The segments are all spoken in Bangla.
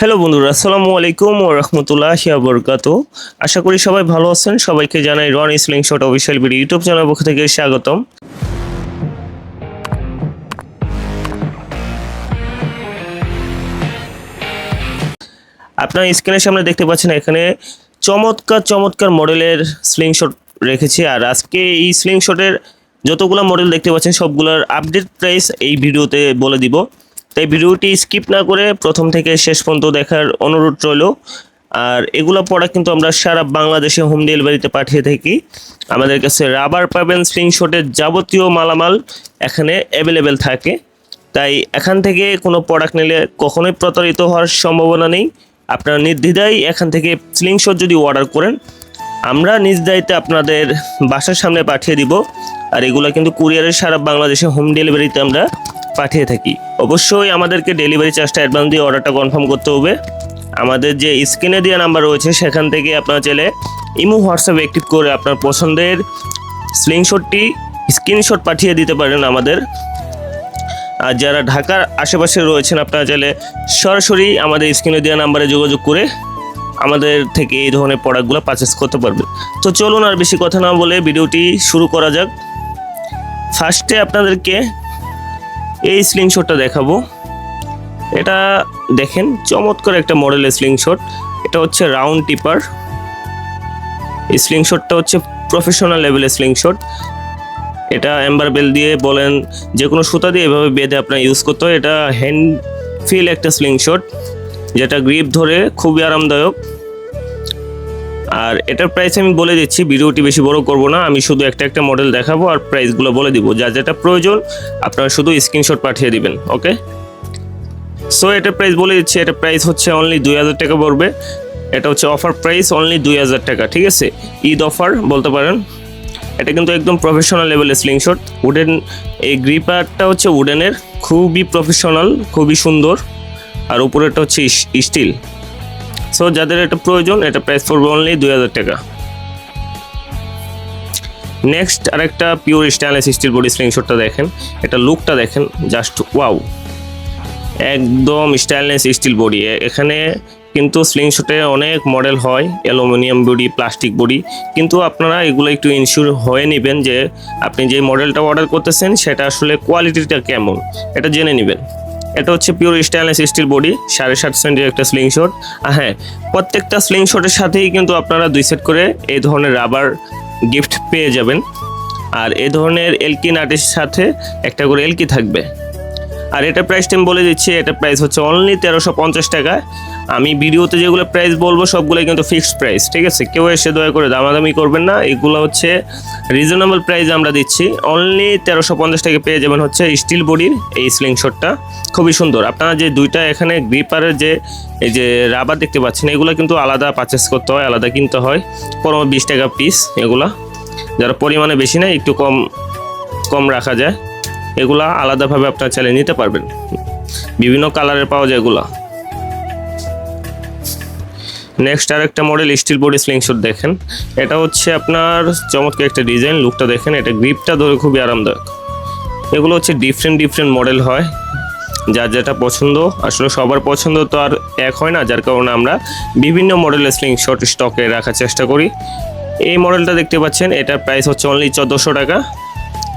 হ্যালো বন্ধুরা, আসসালামু আলাইকুম ও রহমতুল্লাহ বরকাত। আশা করি সবাই ভালো আছেন। সবাইকে জানাই Ron sling shot official video YouTube channel পক্ষ থেকে স্বাগতম। আপনার স্ক্রিনের সামনে দেখতে পাচ্ছেন এখানে চমৎকার চমৎকার মডেলের স্লিং শট রেখেছি। আর আজকে এই স্লিং শটের যতগুলো মডেল দেখতে পাচ্ছেন, সবগুলোর আপডেট প্রাইস এই ভিডিওতে বলে দিব। তাই ভিডিওটি স্কিপ না করে প্রথম থেকে শেষ পর্যন্ত দেখার অনুরোধ রইল। আর এগুলো পড়া কিন্তু আমরা সারা বাংলাদেশে হোম ডেলিভারিতে পাঠিয়ে থাকি। আমাদের কাছে রাবার পাবেন স্লিং শটের যাবতীয় মালামাল এখানে অ্যাভেলেবেল থাকে। তাই এখান থেকে কোনো প্রোডাক্ট নিলে কখনোই প্রতারিত হওয়ার সম্ভাবনা নেই। আপনারা নির্দ্বিধায় এখান থেকে স্লিং যদি অর্ডার করেন, আমরা নিজ দায়িত্বে আপনাদের বাসার সামনে পাঠিয়ে দিব। আর এগুলো কিন্তু কুরিয়ারের সারা বাংলাদেশে হোম ডেলিভারিতে আমরা পাঠিয়ে থাকি। অবশ্যই আমাদেরকে ডেলিভারি চার্জটা অ্যাডভান্স দিয়ে অর্ডারটা কনফার্ম করতে হবে। আমাদের যে স্ক্রিনে দেওয়া নাম্বার রয়েছে, সেখান থেকে আপনারা চাইলে ইমো হোয়াটসঅ্যাপ অ্যাক্টিভ করে আপনার পছন্দের স্লিংশটটি স্ক্রিনশট পাঠিয়ে দিতে পারেন আমাদের। আর যারা ঢাকার আশেপাশে রয়েছেন, আপনারা চাইলে সরাসরি আমাদের স্ক্রিনে দেওয়া নাম্বারে যোগাযোগ করে আমাদের থেকে এই ধরনের প্রোডাক্টগুলো পারচেস করতে পারবে তো চলুন আর বেশি কথা না বলে ভিডিওটি শুরু করা যাক। ফার্স্টে আপনাদেরকে এই স্লিংশটটা দেখাবো। এটা দেখেন, চমৎকার একটা মডেলের স্লিংশট এটা হচ্ছে রাউন্ড টিপার এই স্লিংশটটা হচ্ছে প্রফেশনাল লেভেলের স্লিংশট এটা এম্বার বেল দিয়ে বলেন যে কোনো সুতা দিয়ে এভাবে বেঁধে আপনার ইউজ করতে হয়। এটা হ্যান্ড ফিল একটা স্লিংশট যেটা গ্রিপ ধরে খুবই আরামদায়ক। আর এটার প্রাইস আমি বলে দিচ্ছি, ভিডিওটি বেশি বড় করব না, আমি শুধু একটা একটা মডেল দেখাবো আর প্রাইসগুলো বলে দিব। যা যেটা প্রয়োজন, আপনারা শুধু স্ক্রিনশট পাঠিয়ে দিবেন ওকে সো এটার প্রাইস বলে দিচ্ছি, এটার প্রাইস হচ্ছে অনলি দুই হাজার টাকা পড়বে। এটা হচ্ছে অফার প্রাইস অনলি দুই হাজার টাকা, ঠিক আছে? ঈদ অফার বলতে পারেন। এটা কিন্তু একদম প্রফেশনাল লেভেলের স্লিংশট উডেন এই গ্রিপারটা হচ্ছে উডেনের খুবই প্রফেশনাল খুবই সুন্দর। আর উপরেরটা হচ্ছে স্টিল সো যাদের এটা প্রয়োজন, এটা প্রাইস পড়বে অনলি দুই হাজার টাকা। নেক্সট আরেকটা পিওর স্টেনলেস স্টিল বডি স্লিংশটটা দেখেন। এটা লুকটা দেখেন জাস্ট ওয়াও একদম স্টাইলনেস স্টিল বডি এখানে কিন্তু স্লিংশটে অনেক মডেল হয় অ্যালুমিনিয়াম বডি প্লাস্টিক বডি কিন্তু আপনারা এগুলো একটু ইনশিওর হয়ে নেবেন যে, আপনি যে মডেলটা অর্ডার করতেছেন, সেটা আসলে কোয়ালিটিটা কেমন, এটা জেনে নেবেন। এটা হচ্ছে পিওর স্টাইলেস স্টিল বডি সাড়ে সাত সেন্টের একটা স্লিংশট আর হ্যাঁ প্রত্যেকটা স্লিং শটের সাথেই কিন্তু আপনারা দুই সেট করে এই ধরনের রাবার গিফট পেয়ে যাবেন। আর এ ধরনের এলকি নাটের সাথে একটা করে এলকি থাকবে। আর এটা প্রাইসটা আমি বলে দিচ্ছি, এটা প্রাইস হচ্ছে অনলি তেরোশো পঞ্চাশ টাকা। আমি ভিডিওতে যেগুলো প্রাইস বলব, সবগুলোই কিন্তু ফিক্সড প্রাইস ঠিক আছে? কেউ এসে দয়া করে দামাদামি করবেন না। এগুলো হচ্ছে রিজনেবল প্রাইস আমরা দিচ্ছি। অনলি তেরোশো পঞ্চাশ টাকা পেয়ে যাবেন হচ্ছে স্টিল বডির এই স্লিংশটটা খুবই সুন্দর। আপনারা যে দুইটা এখানে গ্রিপারের যে, এই যে রাবার দেখতে পাচ্ছেন, এগুলো কিন্তু আলাদা পারচেস করতে হয়, আলাদা কিনতে হয়। পনেরো বিশ টাকা পিস এগুলা। যারা পরিমাণে বেশি নেয়, একটু কম কম রাখা যায়। এগুলা আলাদাভাবে আপনারা চালিয়ে নিতে পারবেন। বিভিন্ন কালারের পাওয়া যায় এগুলা। নেক্সট আর একটা মডেল স্টিল বডি স্লিংশট দেখেন। এটা হচ্ছে আপনার চমৎকার একটা ডিজাইন লুকটা দেখেন, এটা গ্রিপটা ধরে খুবই আরামদায়ক। এগুলো হচ্ছে ডিফারেন্ট ডিফারেন্ট মডেল হয়। যার যেটা পছন্দ, আসলে সবার পছন্দ তো আর এক হয় না, যার কারণে আমরা বিভিন্ন মডেলের স্লিংশট স্টকে রাখার চেষ্টা করি। এই মডেলটা দেখতে পাচ্ছেন, এটার প্রাইস হচ্ছে অনলি চোদ্দোশো টাকা।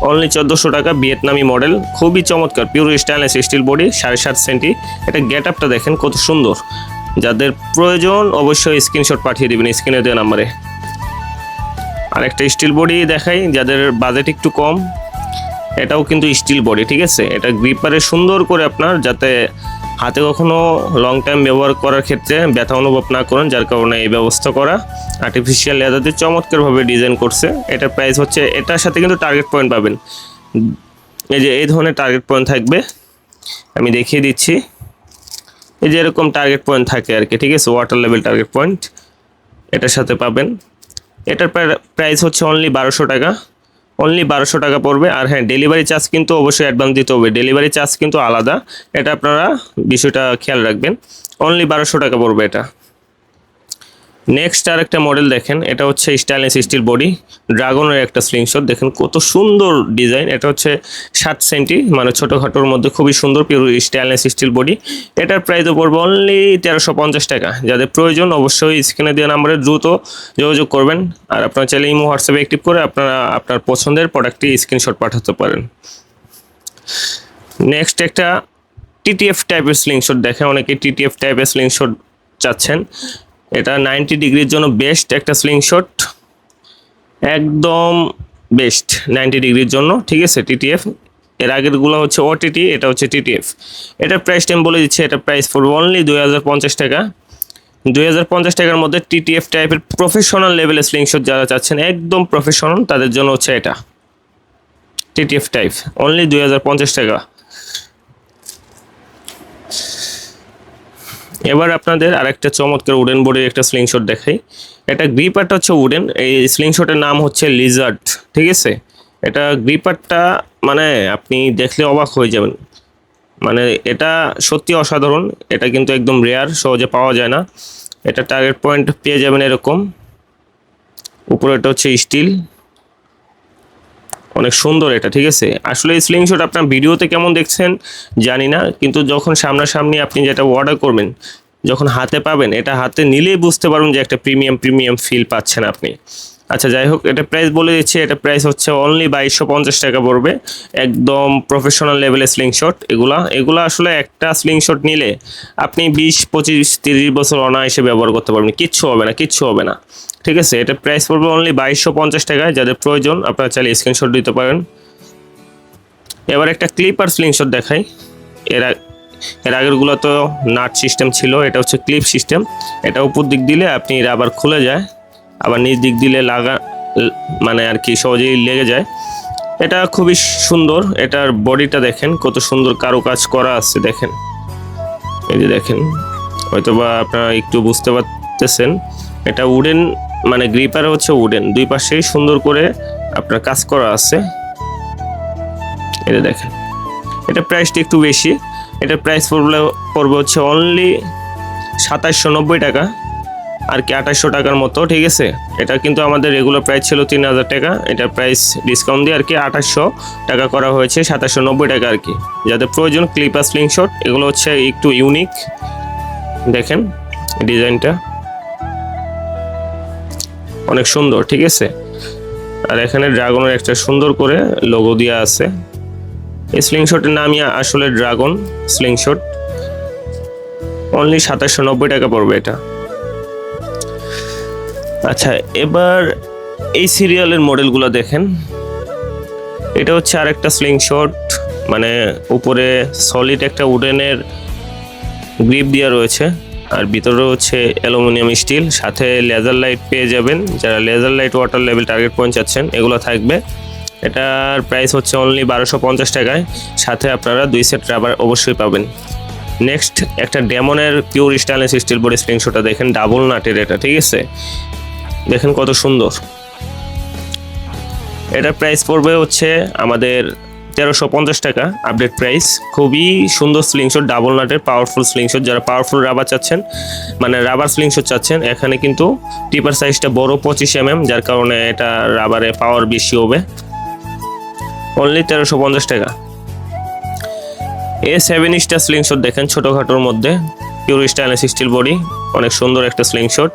অনলি চোদ্দোশো টাকা ভিয়েতনামি মডেল খুবই চমৎকার পিওর স্টাইনলেস স্টিল বডি সাড়ে সাত সেন্টি এটা গেট আপটা দেখেন, কত সুন্দর। যাদের প্রয়োজন অবশ্যই স্ক্রিনশট পাঠিয়ে দেবেন স্ক্রিনে দেওয়া নাম্বারে আর একটা স্টিল বডি দেখাই, যাদের বাজেট একটু কম, এটাও কিন্তু স্টিল বডি ঠিক আছে? এটা গ্রিপারে সুন্দর করে আপনার যাতে হাতে কখনো লং টাইম ব্যবহার করার ক্ষেত্রে ব্যথা অনুভব না করেন, যার কারণে এই ব্যবস্থা করা। আর্টিফিশিয়াল লেদার দিয়ে চমৎকারভাবে ডিজাইন করছে। এটার প্রাইস হচ্ছে, এটার সাথে কিন্তু টার্গেট পয়েন্ট পাবেন। এই যে, এই ধরনের টার্গেট পয়েন্ট থাকবে। আমি দেখিয়ে দিচ্ছি। এই যে এরকম টার্গেট পয়েন্ট থাকে আর কি, ঠিক আছে? ওয়াটার লেভেল টার্গেট পয়েন্ট এটার সাথে পাবেন। এটার প্রাইস হচ্ছে অনলি বারোশো টাকা। অনলি বারোশো টাকা পড়বে। আর হ্যাঁ ডেলিভারি চার্জ কিন্তু অবশ্যই অ্যাডভান্স দিতে হবে। ডেলিভারি চার্জ কিন্তু আলাদা। এটা আপনারা বিষয়টা খেয়াল রাখবেন। অনলি বারোশো টাকা পড়বে এটা। নেক্সট আর একটা মডেল দেখেন, এটা হচ্ছে স্টাইলিশ স্টিল বডি ড্রাগনের একটা স্লিংশট দেখেন কত সুন্দর ডিজাইন এটা হচ্ছে সাত সেন্টি মানে ছোটোখাটোর মধ্যে খুবই সুন্দর পিওর স্টাইলিশ স্টিল বডি এটার প্রাইস পড়বে অনলি তেরোশো পঞ্চাশ টাকা, যাদের প্রয়োজন অবশ্যই স্ক্রিনে দেওয়া নাম্বারে দ্রুত যোগাযোগ করবেন, আর আপনারা চাইলে ইমো হোয়াটসঅ্যাপে অ্যাক্টিভ করে আপনারা আপনার পছন্দের প্রোডাক্টটি স্ক্রিনশট পাঠাতে পারেন। নেক্সট একটা টিটিএফ টাইপের স্লিংশট দেখে অনেকে টিটিএফ টাইপের স্লিংশট চাচ্ছেন এটা নাইনটি ডিগ্রির জন্য বেস্ট একটা স্লিংশট একদম বেস্ট নাইনটি ডিগ্রির জন্য, ঠিক আছে টিটিএফ এর আগেরগুলো হচ্ছে ওটিটি এটা হচ্ছে টিটিএফ এটার প্রাইস টাইম বলে দিচ্ছে, এটা প্রাইস পড়বে অনলি দুই হাজার পঞ্চাশ টাকা। দুই হাজার পঞ্চাশ টাকার মধ্যে টিটিএফ টাইপের প্রফেশনাল লেভেলের স্লিংশট যারা চাচ্ছেন, একদম প্রফেশনাল তাদের জন্য হচ্ছে এটা। টিটিএফ টাইপ অনলি দুই হাজার পঞ্চাশ টাকা। এবার আপনাদের আরেকটা চমৎকার উডেন বোর্ডের একটা স্লিংশট দেখাই। এটা গ্রিপারটা হচ্ছে উডেন এই স্লিংশটের নাম হচ্ছে লিজার্ড ঠিক আছে? এটা গ্রিপারটা মানে আপনি দেখলে অবাক হয়ে যাবেন। মানে এটা সত্যি অসাধারণ, এটা কিন্তু একদম রেয়ার সহজে পাওয়া যায় না। এটা টার্গেট পয়েন্ট পেয়ে যাবেন এরকম। উপরে এটা হচ্ছে স্টিল অনেক সুন্দর এটা, ঠিক আছে? আসলে এই স্লিংশট আপনার ভিডিওতে কেমন দেখছেন জানি না, কিন্তু যখন সামনাসামনি আপনি যেটা অর্ডার করবেন, যখন হাতে পাবেন, এটা হাতে নিলেই বুঝতে পারবেন যে একটা প্রিমিয়াম প্রিমিয়াম ফিল পাচ্ছেন আপনি। আচ্ছা যাই হোক, এটা প্রাইস বলে দিচ্ছি, এটা প্রাইস হচ্ছে অনলি বাইশশো পঞ্চাশ টাকা পড়বে। একদম প্রফেশনাল লেভেলের স্লিংশট এগুলা এগুলা আসলে একটা স্লিংশট নিলে আপনি বিশ, পঁচিশ, তিরিশ বছর অনায়াসে ব্যবহার করতে পারবেন। কিচ্ছু হবে না, কিচ্ছু হবে না। ঠিক আছে, এটা প্রাইস পড়বে অনলি বাইশশো পঞ্চাশ টাকায়। যাদের প্রয়োজন, আপনারা চাইলে স্ক্রিনশট দিতে পারেন। এবার একটা ক্লিপ ক্লিপার স্লিংশট দেখাই। এর এর আগেরগুলো তো নাট সিস্টেম ছিল, এটা হচ্ছে ক্লিপ সিস্টেম এটা উপর দিক দিলে আপনি আবার খুলে যায়। আবার নিচ দিক দিলে লাগা মানে আর কি সহজেই লেগে যায়। এটা খুবই সুন্দর, এটার বডিটা দেখেন, কত সুন্দর কারও কাজ করা আছে, দেখেন। এই যে দেখেন হয়তো বা আপনারা একটু বুঝতে পারতেছেন, এটা উডেন মানে গ্রিপার হচ্ছে উডেন, দুই পাশেই সুন্দর করে আপনার কাজ করা আছে। এটা দেখেন, এটা প্রাইসটা একটু বেশি এটা প্রাইস পড়বে পড়বে হচ্ছে অনলি সাতাশশো নব্বই টাকা। আর কি আঠাশশো টাকার মতো, ঠিক আছে? এটা কিন্তু আমাদের রেগুলার প্রাইস ছিল তিন হাজার টাকা। এটার প্রাইস ডিসকাউন্ট দিয়ে আর কি আঠাশশো টাকা করা হয়েছে, সাতাশশো নব্বই টাকা আর কি। যাদের প্রয়োজন ক্লিপার স্লিংশট এগুলো হচ্ছে একটু ইউনিক দেখেন ডিজাইনটা। অনেক সুন্দর, ঠিক আছে? আর এখানে ড্রাগনের একটা সুন্দর করে লোগো দেওয়া আছে। এই স্লিংশটের নামই আসলে ড্রাগন স্লিংশট অনলি সাতাশশো নব্বই টাকা পড়বে এটা। আচ্ছা এবার এই সিরিয়ালের মডেলগুলো দেখেন। এটা হচ্ছে আর আরেকটা স্লিংশট মানে উপরে সলিড একটা উডেনের গ্রিপ দেওয়া রয়েছে, আর ভিতরে হচ্ছে অ্যালুমিনিয়াম স্টিল, সাথে লেজার লাইট পেয়ে যাবেন। যারা laser light water level target point চাচ্ছেন, এগুলো থাকবে। এটার প্রাইস হচ্ছে অনলি বারোশো পঞ্চাশ টাকায়, সাথে আপনারা দুই সেট রাবার অবশ্যই পাবেন। নেক্সট একটা ডেমনের পিওর স্টাইলেস স্টিল বডি স্প্রিংশোটা দেখেন ডাবল নাটের এটা, ঠিক আছে? দেখেন কত সুন্দর। এটার প্রাইস পড়বে হচ্ছে আমাদের তেরোশো পঞ্চাশ টাকা আপডেট প্রাইস খুবই সুন্দর স্লিংশট ডাবল নাটের পাওয়ারফুল স্লিংশট যারা পাওয়ারফুল রাবার চাচ্ছেন মানে রাবার স্লিংশট চাচ্ছেন, এখানে কিন্তু টিপার সাইজটা বড় পঁচিশ এম এম যার কারণে এটা রাবারে পাওয়ার বেশি হবে। অনলি তেরোশো পঞ্চাশ টাকা। এ সেভেন স্টার স্লিংশট দেখেন ছোটোখাটোর মধ্যে। পিওর স্টাইলেস স্টিল বডি অনেক সুন্দর একটা স্লিংশট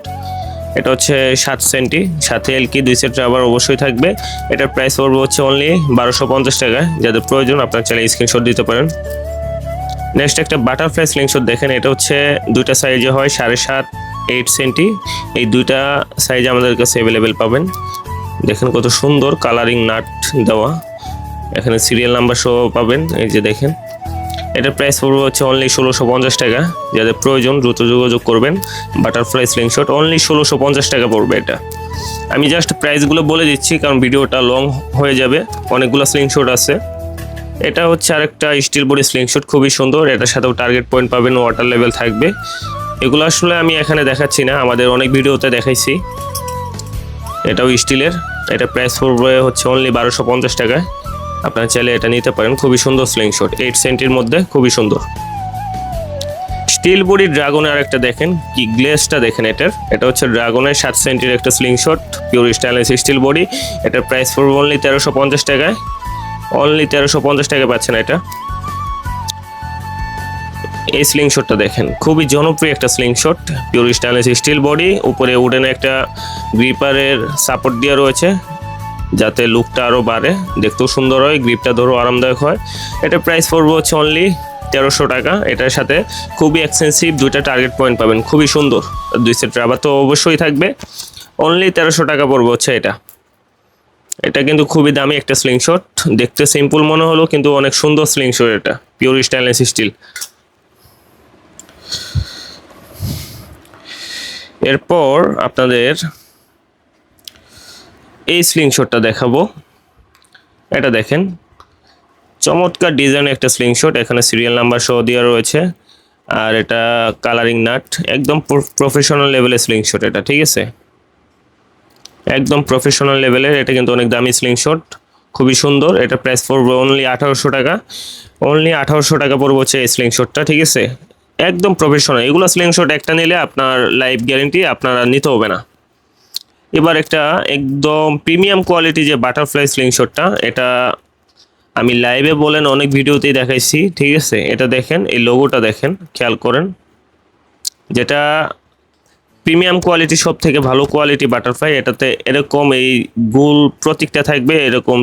এটা হচ্ছে সাত সেন্টি, সাথে এলকি দুই সেট রাবার অবশ্যই থাকবে। এটার প্রাইস পড়বে হচ্ছে অনলি বারোশো পঞ্চাশ টাকা। যাদের প্রয়োজন আপনার চাইলে স্ক্রিনশট দিতে পারেন। নেক্সট একটা বাটারফ্লাই স্লিংশট দেখেন, এটা হচ্ছে দুইটা সাইজে হয় সাড়ে সাত এইট সেন্টি। এই দুইটা সাইজ আমাদের কাছে অ্যাভেলেবেল পাবেন। দেখেন কত সুন্দর কালারিং নাট দেওয়া। এখানে সিরিয়াল নাম্বার সহ পাবেন, এই যে দেখেন। এটার প্রাইস পড়বে হচ্ছে অনলি ষোলোশো পঞ্চাশ টাকা। যাদের প্রয়োজন দ্রুত যোগাযোগ করবেন বাটারফ্লাই স্লিংশট অনলি ষোলোশো পঞ্চাশ টাকা পড়বে এটা। আমি জাস্ট প্রাইসগুলো বলে দিচ্ছি, কারণ ভিডিওটা লং হয়ে যাবে। অনেকগুলো স্লিংশট আছে। এটা হচ্ছে আরেকটা স্টিল বডি স্লিংশট খুবই সুন্দর। এটার সাথেও টার্গেট পয়েন্ট পাবেন ওয়াটার লেভেল থাকবে। এগুলো আসলে আমি এখানে দেখাচ্ছি না, আমাদের অনেক ভিডিওতে দেখাইছি। এটাও স্টিলের এটা প্রাইস পড়বে হচ্ছে অনলি বারোশো পঞ্চাশ টাকায়। আপনারা চাইলে এটা নিতে পারেন। খুবই সুন্দর স্লিংশট এইট সেন্টির মধ্যে খুবই সুন্দর। স্টিল বডি ড্রাগনের আরেকটা দেখেন, কি গ্লেসটা দেখেন এটার। এটা হচ্ছে ড্রাগনের সাত সেন্টির একটা slingshot pure stainless steel body এটার প্রাইস পড়বে অনলি তেরোশো পঞ্চাশ টাকায়। অনলি তেরোশো পঞ্চাশ টাকা পাচ্ছেন এটা। এই স্লিংশটটা দেখেন, খুবই জনপ্রিয় একটা slingshot pure stainless steel body উপরে উডেন একটা গ্রিপারের সাপোর্ট দেওয়া রয়েছে। যাতে লুকটা আরও বাড়ে। দেখতেও সুন্দর হয় গ্রিপটা ধরো আরামদায়ক হয়। এটা প্রাইস পড়বে হচ্ছে অনলি তেরোশো টাকা। এটার সাথে খুবই এক্সপেন্সিভ দুইটা টার্গেট পয়েন্ট পাবেন, খুবই সুন্দর। দুই সেট রাবার তো অবশ্যই থাকবে। অনলি তেরোশো টাকা পড়বে হচ্ছে এটা। এটা কিন্তু খুবই দামি একটা স্লিংশট দেখতে সিম্পল মনে হলো, কিন্তু অনেক সুন্দর স্লিংশট এটা। পিওর স্টাইনলেস স্টিল এরপর আপনাদের এই স্লিংশটটা দেখাবো। এটা দেখেন। চমৎকার ডিজাইন একটা স্লিংশট এখানে সিরিয়াল নাম্বার সহ দেওয়া রয়েছে। আর এটা কালারিং নাট একদম প্রফেশনাল লেভেলের স্লিংশট এটা, ঠিক আছে? একদম প্রফেশনাল লেভেলের এটা কিন্তু অনেক দামি স্লিংশট খুবই সুন্দর। এটা প্রাইস পড়বে অনলি আঠারোশো টাকা। অনলি আঠারোশো টাকা পড়বে হচ্ছে এই স্লিংশটটা ঠিক আছে? একদম প্রফেশনাল এগুলো স্লিংশট একটা নিলে আপনার লাইফ গ্যারেন্টি আপনারা নিতে হবে না। এবার একটা একদম প্রিমিয়াম কোয়ালিটি যে বাটারফ্লাই স্লিংশটটা, এটা আমি লাইভে বলেন অনেক ভিডিওতেই দেখাইছি, ঠিক আছে? এটা দেখেন, এই লোগোটা দেখেন, খেয়াল করেন। যেটা প্রিমিয়াম কোয়ালিটি সব থেকে ভালো কোয়ালিটি বাটারফ্লাই, এটাতে এরকম এই গোল প্রতীকটা থাকবে, এরকম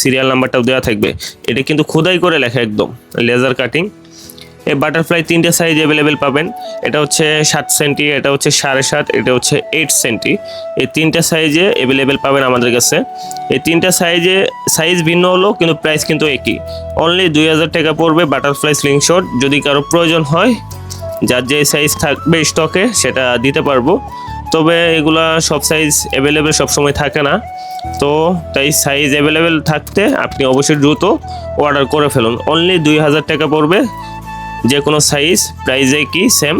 সিরিয়াল নাম্বারটাও দেওয়া থাকবে। এটা কিন্তু খোদাই করে লেখা একদম, লেজার কাটিং। এই বাটারফ্লাই তিনটে সাইজ অ্যাভেলেবেল পাবেন। এটা হচ্ছে সাত সেন্টি এটা হচ্ছে সাড়ে সাত, এটা হচ্ছে এইট সেন্টি এই তিনটা সাইজে অ্যাভেলেবেল পাবেন আমাদের কাছে। এই তিনটা সাইজে সাইজ ভিন্ন হলো, কিন্তু প্রাইস কিন্তু একই। অনলি দুই হাজার টাকা পড়বে বাটারফ্লাই স্লিংশট যদি কারও প্রয়োজন হয়, যার যে সাইজ থাকবে স্টকে সেটা দিতে পারব। তবে এগুলা সব সাইজ অ্যাভেলেবেল সবসময় থাকে না। তো তাই সাইজ অ্যাভেলেবেল থাকতে আপনি অবশ্যই দ্রুত অর্ডার করে ফেলুন। অনলি দুই হাজার টাকা পড়বে। যে কোনো সাইজ প্রাইজে কি সেম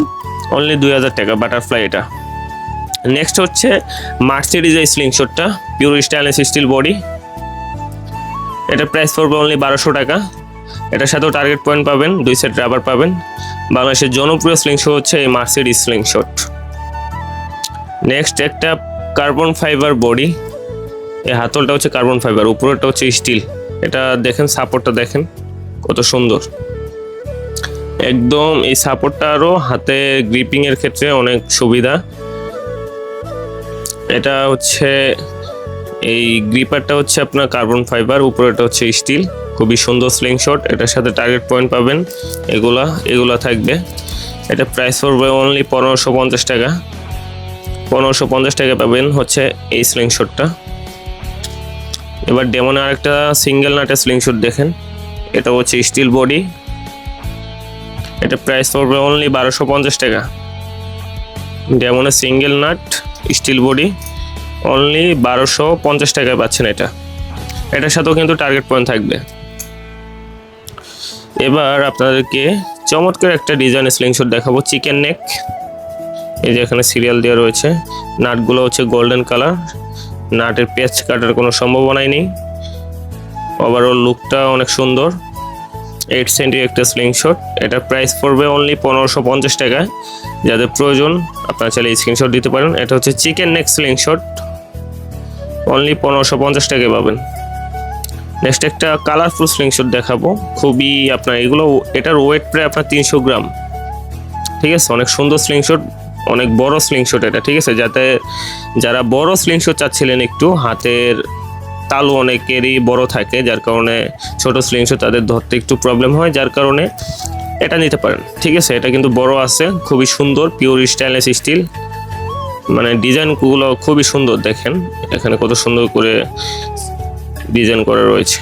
অনলি দুই হাজার টাকা বাটারফ্লাই এটা। নেক্সট হচ্ছে মার্সিডিজ এই স্লিংশটটা পিওর স্টাইলেস স্টিল বডি এটা প্রাইস পড়বে অনলি বারোশো টাকা। এটার সাথেও টার্গেট পয়েন্ট পাবেন, দুই সেট রাবার পাবেন। বাংলাদেশের জনপ্রিয় স্লিংশট হচ্ছে এই মার্সিডিজ স্লিংশট নেক্সট একটা কার্বন ফাইবার বডি এই হাতলটা হচ্ছে কার্বন ফাইবার উপরেরটা হচ্ছে স্টিল এটা দেখেন সাপোর্টটা দেখেন, কত সুন্দর। একদম এই সাপোর্টটা আরও হাতে গ্রিপিংয়ের ক্ষেত্রে অনেক সুবিধা। এটা হচ্ছে, এই গ্রিপারটা হচ্ছে আপনার কার্বন ফাইবার উপরেটা হচ্ছে স্টিল খুবই সুন্দর স্লিং শট এটার সাথে টার্গেট পয়েন্ট পাবেন। এগুলা এগুলা থাকবে। এটা প্রাইস পড়বে অনলি পনেরোশো পঞ্চাশ টাকা। পনেরোশো পঞ্চাশ টাকা পাবেন হচ্ছে এই স্লিং শটটা এবার ডেমনে আরেকটা সিঙ্গেল নাটের স্লিং শট দেখেন। এটা হচ্ছে স্টিল বডি এটা প্রাইস পড়বে অনলি বারোশো পঞ্চাশ টাকা। ডেমনের single nut steel body only বারোশো পঞ্চাশ টাকায় পাচ্ছেন এটা। এটার সাথেও কিন্তু টার্গেট পয়েন্ট থাকবে। এবার আপনাদেরকে চমৎকার একটা ডিজাইন স্লিংশট দেখাবো চিকেন নেক এই যে এখানে সিরিয়াল দেওয়া রয়েছে। নাটগুলো হচ্ছে গোল্ডেন কালার নাটের পেঁচ কাটার কোনো সম্ভাবনাই নেই। ওভারঅল লুকটা অনেক সুন্দর। এইট সেন্টি একটা স্লিংশট এটা প্রাইস পড়বে অনলি পনেরোশো পঞ্চাশ টাকা। যাদের প্রয়োজন, আপনারা চাইলে স্ক্রিনশট দিতে পারেন। এটা হচ্ছে চিকেন নেক স্লিংশট অনলি পনেরোশো পঞ্চাশ টাকায় পাবেন। নেক্সট একটা কালারফুল স্লিংশট দেখাবো। খুবই আপনার এগুলো, এটার ওয়েট প্রায় আপনার তিনশো গ্রাম। ঠিক আছে? অনেক সুন্দর স্লিংশট অনেক বড় স্লিংশট এটা। ঠিক আছে? যাতে, যারা বড় স্লিংশট চাচ্ছিলেন একটু, হাতের তালু অনেকেরই বড় থাকে, যার কারণে ছোট স্লিংশট তাদের ধরতে একটু প্রবলেম হয়, যার কারণে এটা নিতে পারেন। ঠিক আছে, এটা কিন্তু বড় আছে, খুবই সুন্দর পিওর স্টাইলেস স্টিল মানে ডিজাইনগুলো খুবই সুন্দর, দেখেন। এখানে কত সুন্দর করে ডিজাইন করা রয়েছে।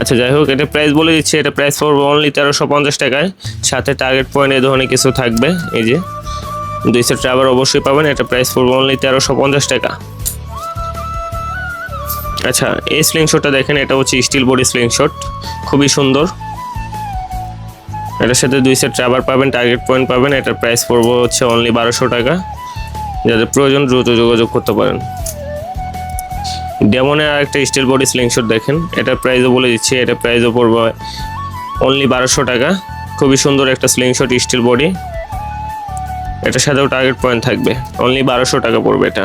আচ্ছা যাই হোক, এটা প্রাইস বলে দিচ্ছি, এটা প্রাইস পড়বে অনলি তেরোশো পঞ্চাশ টাকায়। সাথে টার্গেট পয়েন্ট এই ধরনের কিছু থাকবে, এই যে। দুই সেট রাবার অবশ্যই পাবেন, এটা প্রাইস পড়বে অনলি তেরোশো পঞ্চাশ টাকা। আচ্ছা এই স্লিংশটটা দেখেন, এটা হচ্ছে স্টিল বডি স্লিংশট খুবই সুন্দর। এটার সাথে দুই সেট রাবার পাবেন টার্গেট পয়েন্ট পাবেন, এটার প্রাইস পড়বে হচ্ছে অনলি বারোশো টাকা। যাদের প্রয়োজন দ্রুত যোগাযোগ করতে পারেন। ডেমনে আর একটা স্টিল বডি স্লিংশট দেখেন, এটার প্রাইসও বলে দিচ্ছি এটা প্রাইসও পড়বে অনলি বারোশো টাকা। খুবই সুন্দর একটা স্লিংশট স্টিল বডি এটার সাথেও টার্গেট পয়েন্ট থাকবে। অনলি বারোশো টাকা পড়বে এটা।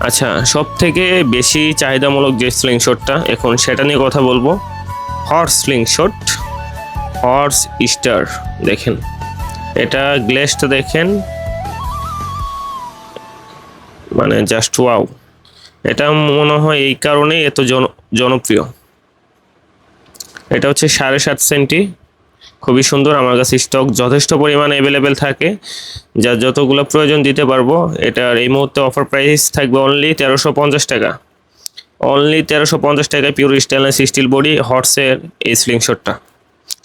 আচ্ছা সব থেকে বেশি চাহিদামূলক যে স্লিংশটটা এখন সেটা নিয়ে কথা বলব। হর্স স্লিংশট হর্স স্টার দেখেন। এটা গ্লেসটা দেখেন। মানে জাস্ট ওয়াও এটা মনে হয় এই কারণেই এত জন, জনপ্রিয়। এটা হচ্ছে সাড়ে সাত সেন্টি খুবই সুন্দর, আমার কাছে স্টক যথেষ্ট পরিমাণে অ্যাভেলেবেল থাকে। যা যতগুলো প্রয়োজন দিতে পারব, এটার এই মুহূর্তে অফার প্রাইস থাকবে অনলি তেরোশো পঞ্চাশ টাকা। অনলি তেরোশো পঞ্চাশ টাকায় পিওর স্টেনলেস স্টিল বডি হর্সের এই স্লিংশটটা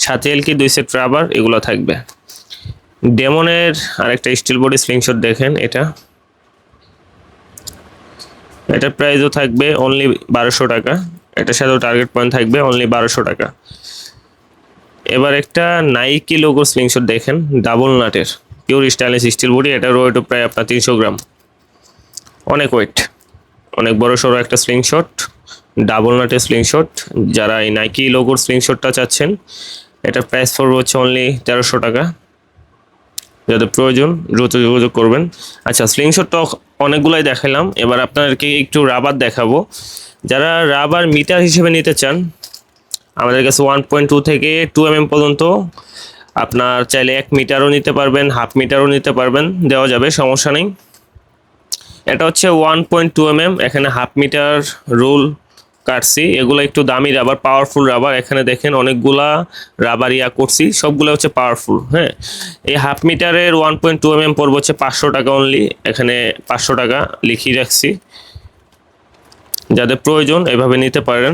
সাথে এলকি দুই সেট রাবার এগুলো থাকবে। ডেমনের আরেকটা স্টিল বডি স্লিংশট দেখেন, এটা। এটার প্রাইসও থাকবে অনলি বারোশো টাকা। এটার সাথেও টার্গেট পয়েন্ট থাকবে অনলি বারোশো টাকা। এবার একটা নাইকি লোগো স্লিংশট দেখেন ডাবল নাটের পিওর স্টাইলিশ স্টিল বডি এটার ওয়েটও প্রায় আপনার তিনশো গ্রাম। অনেক ওয়েট অনেক বড় সড়ো একটা স্লিংশট ডাবল নাটের স্লিংশট যারা এই নাইকি লোগোর স্লিংশটটা চাচ্ছেন এটার প্রাইস পড়বে হচ্ছে অনলি তেরোশো টাকা। যাদের প্রয়োজন, দ্রুত যোগাযোগ করবেন। আচ্ছা স্লিংশটটা অনেকগুলাই দেখালাম, এবার আপনাদেরকে একটু রাবার দেখাবো। যারা রাবার মিটার হিসেবে নিতে চান আমাদের কাছে ওয়ান পয়েন্ট টু থেকে টু এম পর্যন্ত। আপনার চাইলে এক মিটারও নিতে পারবেন, হাফ মিটারও নিতে পারবেন, দেওয়া যাবে, সমস্যা নেই। এটা হচ্ছে ওয়ান পয়েন্ট টু এম এখানে হাফ মিটার রুল কাটছি, এগুলো একটু দামি রাবার পাওয়ারফুল রাবার এখানে দেখেন অনেকগুলা রাবার ইয়া করছি, সবগুলো হচ্ছে পাওয়ারফুল হ্যাঁ। এই হাফ মিটারের ওয়ান পয়েন্ট টু এম পড়বে হচ্ছে পাঁচশো টাকা অনলি এখানে পাঁচশো টাকা লিখিয়ে রাখছি। যাদের প্রয়োজন, এভাবে নিতে পারেন।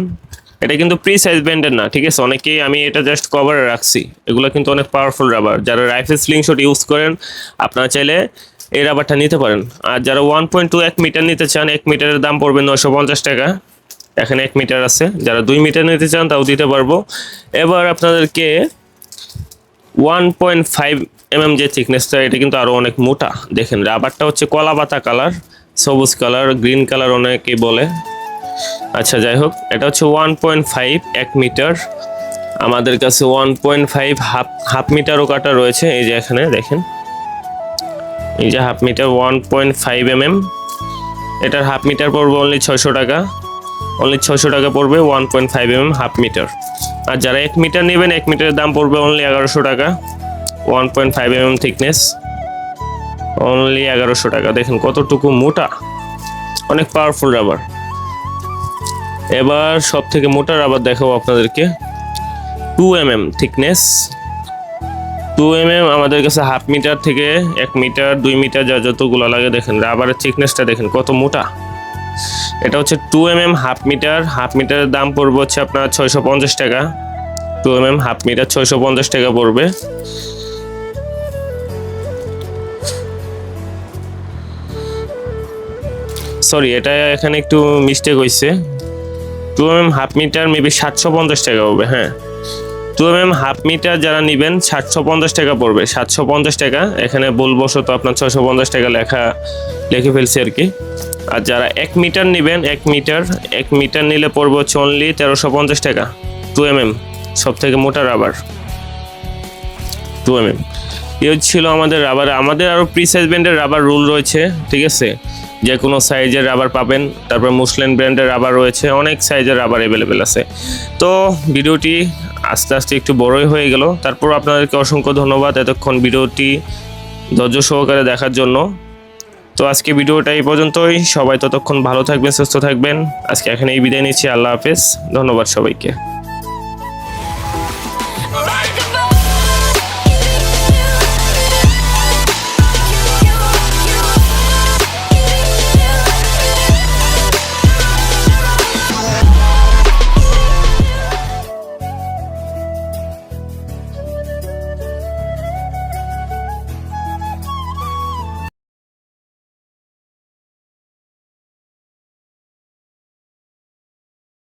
এটা কিন্তু প্রি সাইজ ব্যান্ডের না, ঠিক আছে? অনেকেই আমি এটা জাস্ট কভারে রাখছি। এগুলো কিন্তু অনেক পাওয়ারফুল রাবার যারা রাইফেল স্লিং শট ইউজ করেন, আপনারা চাইলে এই রাবারটা নিতে পারেন। আর যারা ওয়ান পয়েন্ট টু এক মিটার নিতে চান, এক মিটারের দাম পড়বে নশো পঞ্চাশ টাকা। এখানে এক মিটার আছে। যারা দুই মিটার নিতে চান, তাও দিতে পারব। এবার আপনাদেরকে ওয়ান পয়েন্ট ফাইভ এমএম যে থিকনেসটা এটা কিন্তু আরও অনেক মোটা। দেখেন রাবারটা হচ্ছে কলা পাতা কালার সবুজ কালার গ্রিন কালার অনেকেই বলে। আচ্ছা যাই হোক, এটা হচ্ছে ওয়ান পয়েন্ট ফাইভ এক মিটার আমাদের কাছে one point five half half মিটারও কাটা রয়েছে, এই যে এখানে দেখেন। এই যে half metre one point five M M এটার হাফ মিটার পড়বে অনলি ছয়শো টাকা। অনলি ছয়শো টাকা পড়বে one point five M M half metre আর যারা এক মিটার নেবেন, এক মিটারের দাম পড়বে অনলি এগারোশো টাকা। One point five M M thickness only এগারোশো টাকা। দেখেন কতটুকু মোটা। অনেক পাওয়ারফুল রাবার এবার সব থেকে মোটা রাবার দেখাবো আপনাদেরকে two M M thickness two M M আমাদের কাছে হাফ মিটার থেকে এক মিটার দুই মিটার যা যতগুলো লাগে দেখেন রাবারের থিকনেসটা দেখেন কত মোটা। এটা হচ্ছে two M M half metre half মিটারের দাম পড়বে হচ্ছে আপনার ছয়শো পঞ্চাশ টাকা। Two M M half metre ছয়শো পঞ্চাশ টাকা পড়বে। সরি এটা এখানে একটু মিস্টেক হয়েছে two M M half metre maybe সাতশো পঞ্চাশ টাকা হবে হ্যাঁ। Two M M half metre যারা নেবেন, সাতশো পঞ্চাশ টাকা পড়বে, সাতশো পঞ্চাশ টাকা। এখানে বলবশত আপনার ছয়শো পঞ্চাশ টাকা লেখা, লিখে ফেলছি আর কি। আর যারা এক মিটার নেবেন, এক মিটার এক মিটার নিলে পড়বে হচ্ছে অনলি তেরোশো পঞ্চাশ টাকা টু এম এম সব থেকে মোটা রাবার টু এম এম এই ছিল আমাদের রাবার আমাদের আরও প্রি সাইজ ব্র্যান্ডের রাবার রুল রয়েছে, ঠিক আছে? যে কোনো সাইজের রাবার পাবেন। তারপর মুসলিম ব্র্যান্ডের রাবার রয়েছে, অনেক সাইজের রাবার অ্যাভেলেবেল আছে। তো ভিডিওটি আস্তে আস্তে একটু বড়ই হয়ে গেল। তারপর আপনাদেরকে অসংখ্য ধন্যবাদ এতক্ষণ ভিডিওটি ধৈর্য সহকারে দেখার জন্য। তো আজকে ভিডিওটা এই পর্যন্তই। সবাই ততক্ষণ ভালো থাকবেন, সুস্থ থাকবেন। আজকে এখানে এই বিদায় নিচ্ছি। আল্লাহ হাফেজ। ধন্যবাদ সবাইকে।